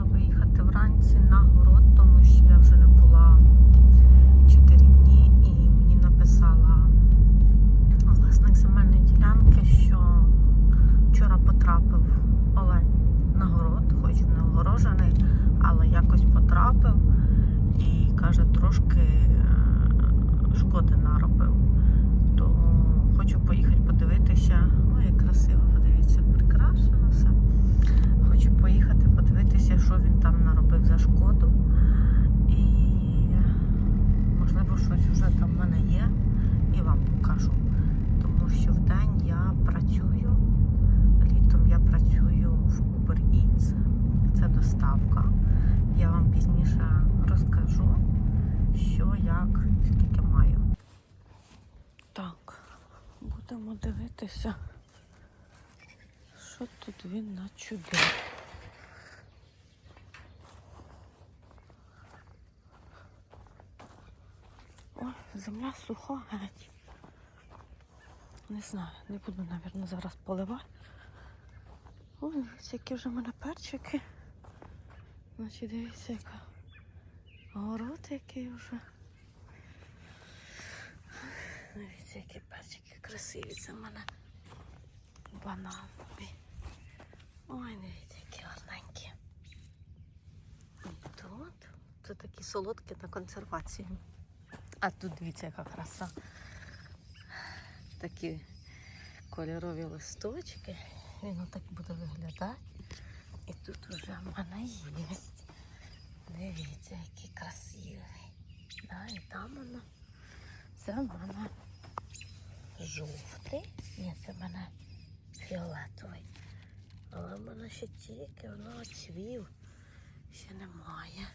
поїхати вранці на город, тому що я вже не була 4 дні і мені написала власник земельної ділянки, що вчора потрапив олень на город, хоч не огорожений, але якось потрапив і каже, трошки е, шкоди наробив. То хочу поїхати подивитися. Ой, як красиво, подивіться, прикрашено все. Хочу поїхати подивитися, що він там наробив за шкоду. І можливо щось вже там в мене є. І вам покажу. Тому що в день я працюю, літом я працюю в Uber Eats. Це доставка. Я вам пізніше розкажу, що, як, скільки маю. Так, будемо дивитися, що тут він начудив. Ой, земля суха геть. Не знаю, не буду, мабуть, зараз поливати. Ой, які вже в мене перчики. Значить, дивіться, яка город який вже. Дивіться, які перчики красиві це в мене бананові. Ой, дивіться, які гарненькі. І тут. Це такі солодкі на консервацію. А тут дивіться, яка краса. Такі кольорові листочки. Він отак буде виглядати. І тут уже в мене є. Дивіться, який красивий. Да, і там воно. Це в мене жовтий. Ні, це в мене фіолетовий. Ще тільки воно цвів. Ще немає.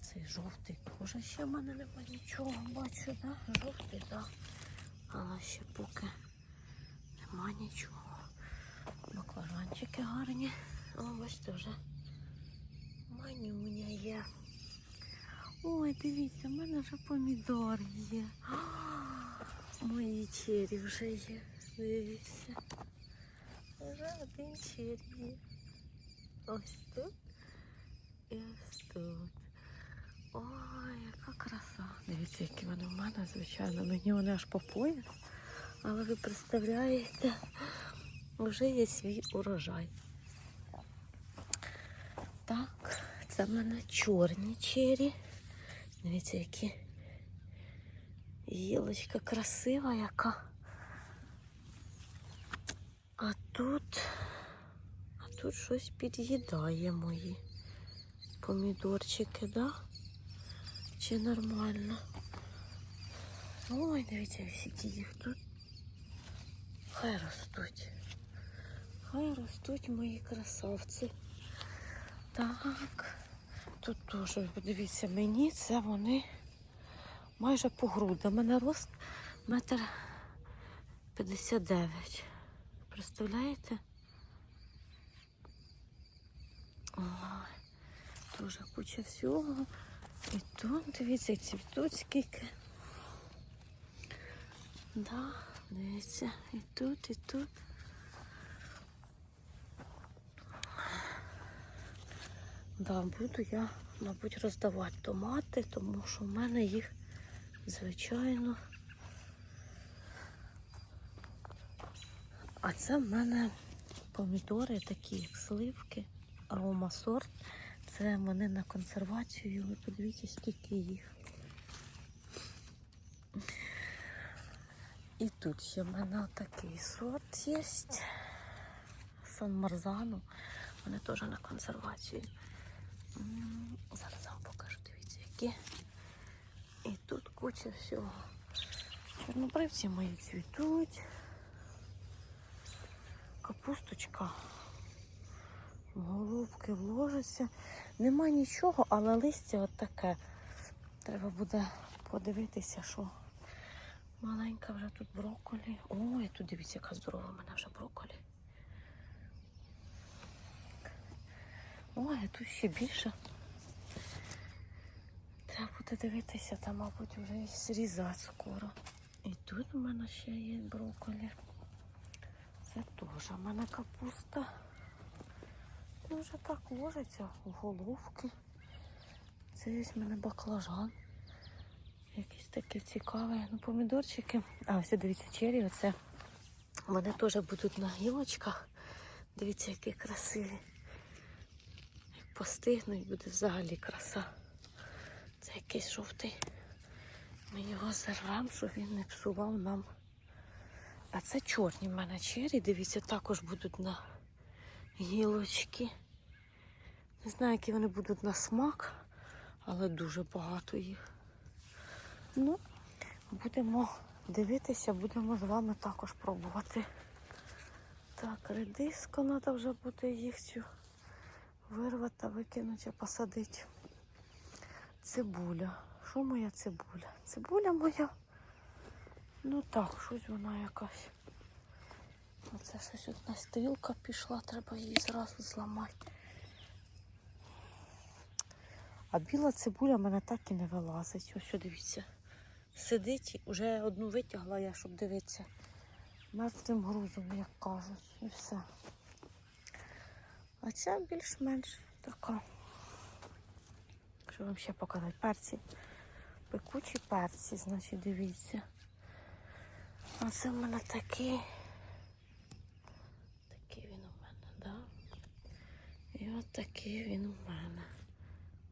Цей жовтий теж ще в мене немає нічого. Бачу, да? Жовтий, так. Да. Але ще поки нема нічого. Баклажанчики гарні. О, бачите, вже манюня є. Ой, дивіться, в мене вже помідор є. Мої чері вже є. Дивіться. Вже один чері. Ось тут і ось тут. Ой, яка краса. Дивіться, які вони в мене, звичайно. Мені вони аж по пояс. Але ви представляєте, вже є свій урожай. Так, це в мене чорні чері. Дивіться, які гілочка красива яка. А тут, а тут щось під'їдає мої помідорчики, да? Чи нормально? Ой, дивіться, скільки їх тут. Хай ростуть. Хай ростуть мої красавці. Так. Тут теж, подивіться, мені це вони майже по груди. У мене рост метр 59. Представляєте? Ой, дуже куча всього. І тут, дивіться, цвітуть скільки. Да, дивіться, і тут, і тут. Да, буду я, мабуть, роздавати томати, тому що в мене їх, звичайно. А це в мене помідори, такі як сливки, аромасорт. Це вони на консервацію. Ви подивіться, скільки їх. І тут ще в мене такий сорт є. Сан Марзану. Вони теж на консервацію. Зараз вам покажу, дивіться, які. І тут куча всього. Чорнобривці мої цвітуть. Капусточка. Голубки вложаться. Нема нічого, але листя от таке. Треба буде подивитися, що маленька вже тут брокколі. Ой, тут дивіться, яка здорова в мене вже брокколі. Ой, тут ще більше. Треба буде дивитися, там, мабуть, вже і зрізати скоро. І тут у мене ще є брокколі. Це теж у мене капуста. Вже так ложиться в головки. Це є в мене баклажан. Якийсь такий цікавий. Ну, помідорчики. А, ось дивіться, чері, оце. Вони теж будуть на гілочках. Дивіться, які красиві. Як постигнуть, буде взагалі краса. Це якийсь жовтий. Ми його зарвемо, щоб він не псував нам. А це чорні в мене чері, дивіться, також будуть на гілочки. Не знаю, які вони будуть на смак, але дуже багато їх. Ну, будемо дивитися, будемо з вами також пробувати. Так, редиска треба вже буде їх цю вирвати, викинути, посадити. Цибуля. Що моя цибуля? Цибуля моя. Ну так, щось вона якась. Оце щось одна стрілка пішла, треба її зразу зламати. А біла цибуля мене так і не вилазить. Ось що дивіться. Сидить, вже одну витягла я, щоб дивитися. Мертвим грузом, як кажуть, і все. А ця більш-менш така. Що вам ще показати? Перці. Пекучі перці, значить, дивіться. А це в мене такий. Такий він у мене, да? І от такий він у мене.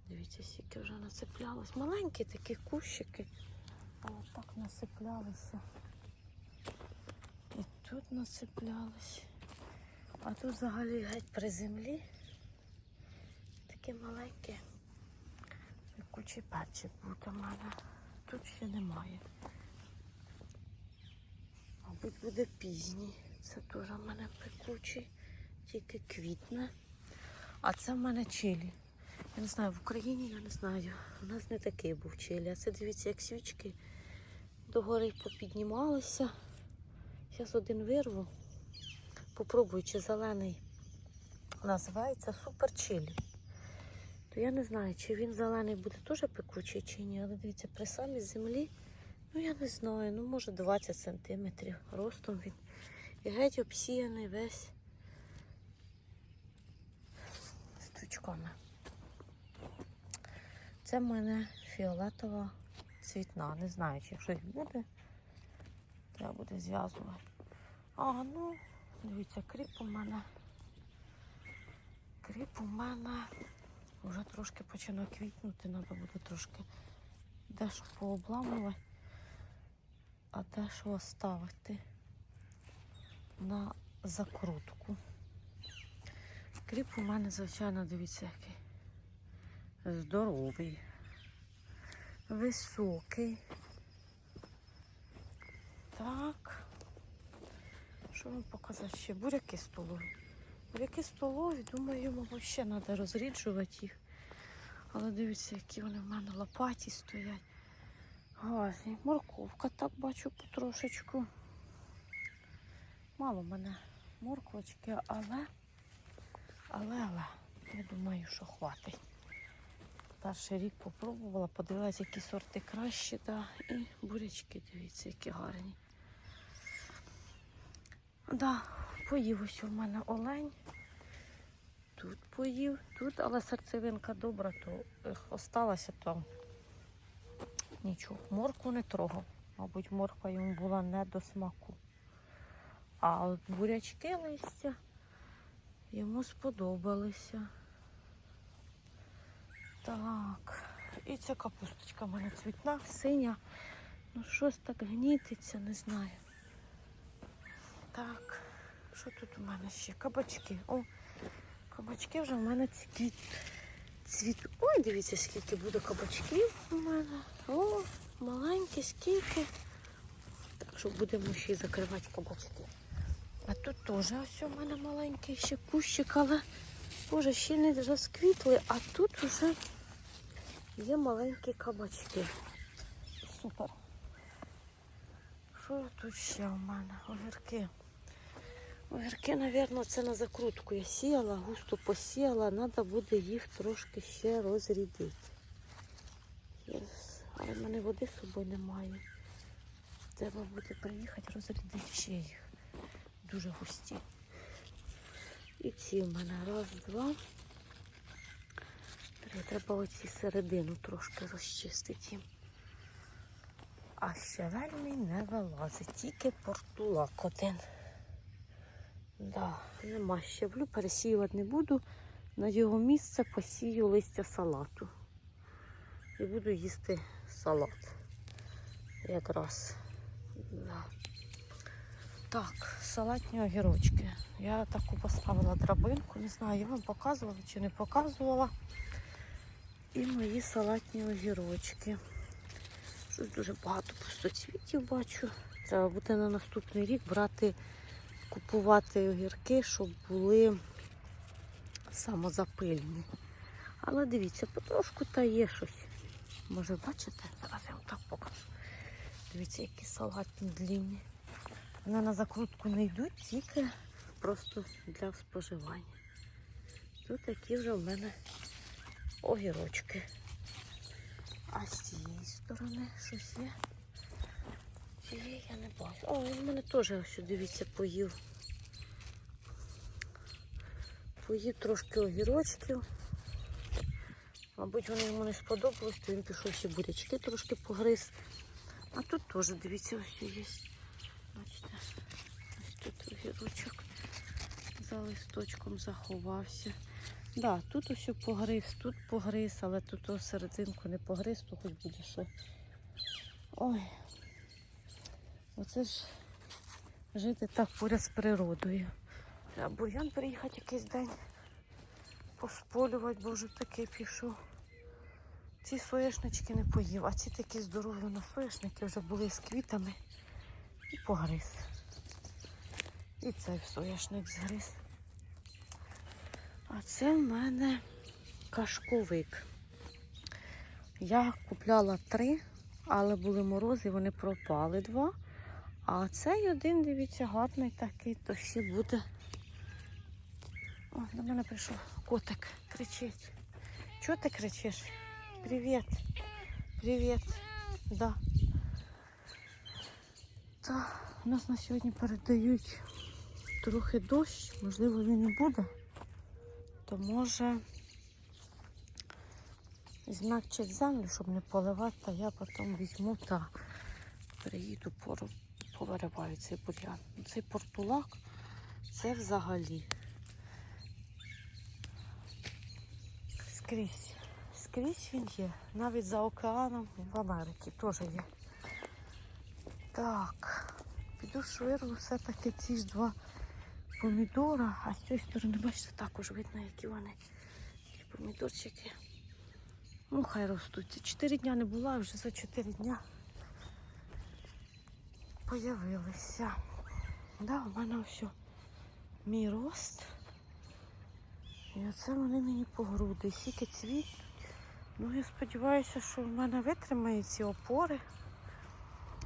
Дивіться, скільки вже нацеплялось. Маленькі такі кущики. А от так насиплялися. І тут нацеплялись. А тут взагалі геть при землі. Такі маленькі. Пекучий перчик буде у мене. Тут ще немає. Мабуть, буде пізній. Це теж в мене пекучий, тільки квітне. А це в мене чилі. Я не знаю, в Україні я не знаю. У нас не такий був чилі. А це дивіться, як свічки догори попіднімалися. Зараз один вирву. Попробую, чи зелений називається супер чилі. То я не знаю, чи він зелений буде теж пекучий, чи ні. Але дивіться, при самій землі, ну я не знаю, ну може 20 сантиметрів ростом він. І геть обсіяний весь стручками. Це в мене фіолетова цвітна. Не знаю, чи щось буде. Треба буде зв'язувати. А, ну, дивіться, кріп у мене. Кріп у мене вже трошки починає квітнути, треба буде трошки дещо пообламувати, а дещо оставити на закрутку. Кріп у мене, звичайно, дивіться, який здоровий, високий. Так. Що вам показати ще? Буряки столові. Буряки столові, думаю, мабуть, ще треба розріджувати їх. Але дивіться, які вони в мене лопаті стоять. Гарні. Морковка так бачу потрошечку. Мало в мене морквочки, але, але, але, я думаю, що хватить. Перший рік попробувала, подивилася, які сорти кращі, да, і бурячки, дивіться, які гарні. Да, поїв ось у мене олень. Тут поїв, тут, але серцевинка добра, то осталася там. Нічого. Моркву не трогав. Мабуть, морква йому була не до смаку. А от бурячки листя йому сподобалися. Так. І ця капусточка в мене цвітна, синя. Ну щось так гнітиться, не знаю. Так, що тут у мене ще? Кабачки. О, кабачки вже в мене цвіт. Цвіт. Ой, дивіться, скільки буде кабачків у мене. О, маленькі, скільки. Так що будемо ще й закривати кабачки. А тут теж ось у мене маленький ще кущик, але Боже, ще не розквітли, а тут вже є маленькі кабачки. Супер. Що тут ще у мене? Огірки. Огірки, мабуть, це на закрутку я сіяла, густо посіяла, треба буде їх трошки ще розрідити. Yes. Але в мене води з собою немає. Треба буде приїхати розрядити ще їх. Дуже густі. І ці в мене раз, два. Три. Треба оці середину трошки розчистити. А ще вельми не вилазить, тільки портулак один. Да, нема щеблю, пересіювати не буду. На його місце посію листя салату. І буду їсти салат. Якраз. Да. Так, салатні огірочки. Я таку поставила драбинку, не знаю, я вам показувала чи не показувала. І мої салатні огірочки. Щось дуже багато пустоцвітів бачу. Треба буде на наступний рік брати, купувати огірки, щоб були самозапильні. Але дивіться, потрошку та є щось. Може, бачите? Зараз я вам так покажу. Дивіться, які салатні длінні. Вони на закрутку не йдуть, тільки просто для споживання. Тут такі вже в мене огірочки. А з цієї сторони щось є. Цієї я не бачу. О, він мене теж ось, дивіться, поїв. Поїв трошки огірочків. Мабуть, вони йому не сподобались, то він пішов ще бурячки трошки погриз. А тут теж, дивіться, ось є. Бачите, ось тут огірочок за листочком заховався. Да, тут ось погриз, тут погриз, але тут серединку не погриз, то хоч буде що. Ой, оце ж жити так поряд з природою. Треба бур'ян приїхати якийсь день посполювати, бо вже такий пішов. Ці соєшнички не поїв, а ці такі здорові на соєшники вже були з квітами і погриз. І цей соєшник згриз. А це в мене кашковик. Я купляла три, але були морози, вони пропали два. А цей один, дивіться, гарний такий, то ще буде. О, до мене прийшов котик, кричить. Чого ти кричиш? Привіт. Привіт. Да. Та, у нас на сьогодні передають трохи дощ, можливо, він і буде то може змягчить землю, щоб не поливати, та я потім візьму та приїду пору, повириваю цей бур'ян. Цей портулак це взагалі скрізь. Скрізь він є. Навіть за океаном в Америці теж є. Так, піду швирну все-таки ці ж два помідора, а з цієї сторони, бачите, також видно, які вони. Такі помідорчики. Ну, хай ростуть. Чотири дня не була, вже за чотири дня появилися. Да, у мене все мій рост. І оце вони мені по груди. Сіки цвіт. Ну, я сподіваюся, що в мене витримають ці опори.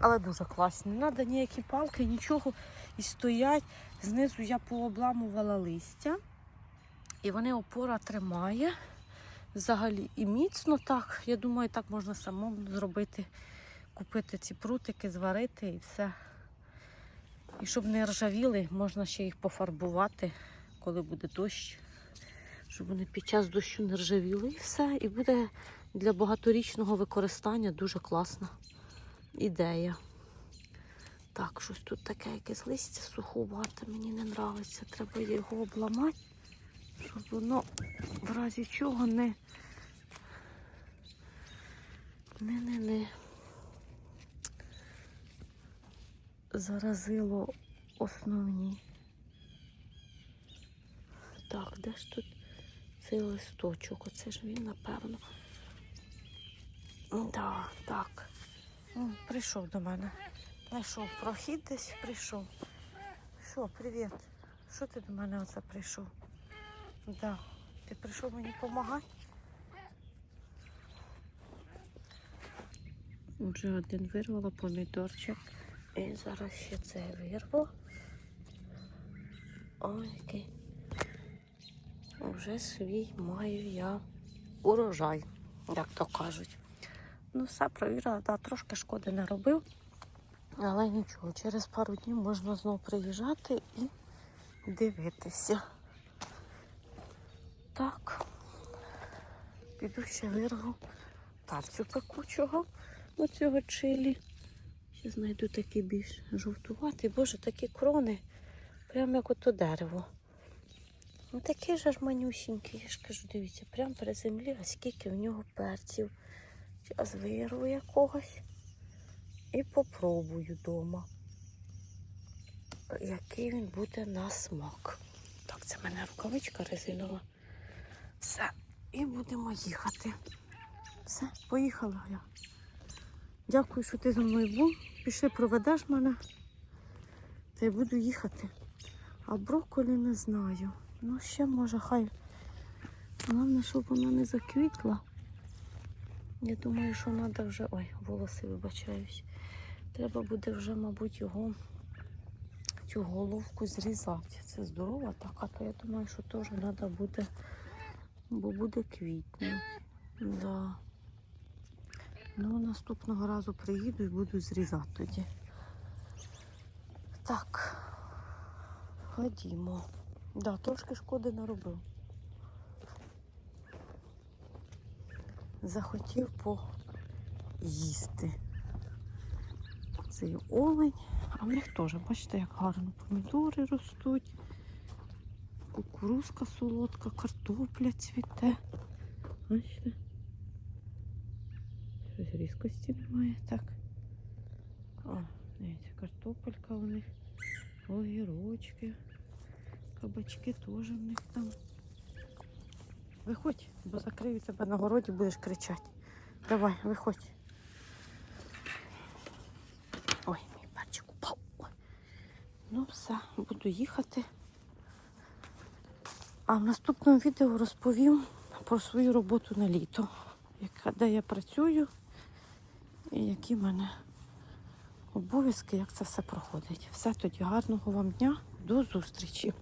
Але дуже класні. Не треба ніякі палки, нічого. І стоять. Знизу я пообламувала листя. І вони опора тримає. Взагалі і міцно так. Я думаю, так можна самому зробити. Купити ці прутики, зварити і все. І щоб не ржавіли, можна ще їх пофарбувати, коли буде дощ. Щоб вони під час дощу не ржавіли і все. І буде для багаторічного використання дуже класна ідея. Так, щось тут таке якесь листя суховате, мені не подобається. Треба його обламати, щоб воно в разі чого не не не не заразило основні. Так, де ж тут цей листочок? Оце ж він, напевно. Да, так. Прийшов до мене. Знайшов прохід десь, прийшов. Що, привіт? Що ти до мене оце прийшов? Да. Ти прийшов мені допомагати? Вже один вирвала помідорчик. І зараз ще цей вирву. Ой, який. Вже свій маю я урожай, як то кажуть. Ну, все провірила, да, трошки шкоди не робив. Але нічого, через пару днів можна знову приїжджати і дивитися. Так. Піду ще вирву перцю пекучого оцього чилі. Ще знайду такий більш жовтуватий. Боже, такі крони, прямо як ото дерево. Ну такий ж манюсінький, я ж кажу, дивіться, прямо при землі, а скільки в нього перців. Зараз вирву якогось і попробую вдома. Який він буде на смак. Так, це в мене рукавичка резинова. Все, і будемо їхати. Все, поїхала я. Дякую, що ти зі мною був. Пішли, проведеш мене. Та й буду їхати. А брокколі не знаю. Ну, ще може, хай. Головне, щоб вона не заквітла. Я думаю, що треба вже. Ой, волоси вибачаюсь. Треба буде вже, мабуть, його цю головку зрізати. Це здорова така, то я думаю, що теж треба буде, бо буде квітнути. Да. Ну, наступного разу приїду і буду зрізати тоді. Так, ходімо. Да, трошки шкоди наробив. Захотів поїсти. Цей олень. А в них теж, бачите, як гарно помідори ростуть. Кукурузка солодка, картопля цвіте. Бачите? Щось різкості немає. Так. О, дивіться, картопелька у них, огірочки, кабачки теж в них там. Виходь, бо закрию тебе на городі, будеш кричати. Давай, виходь. Ой, мій перчик упав. Ну все, буду їхати. А в наступному відео розповім про свою роботу на літо, де я працюю і які в мене обов'язки, як це все проходить. Все тоді гарного вам дня, до зустрічі.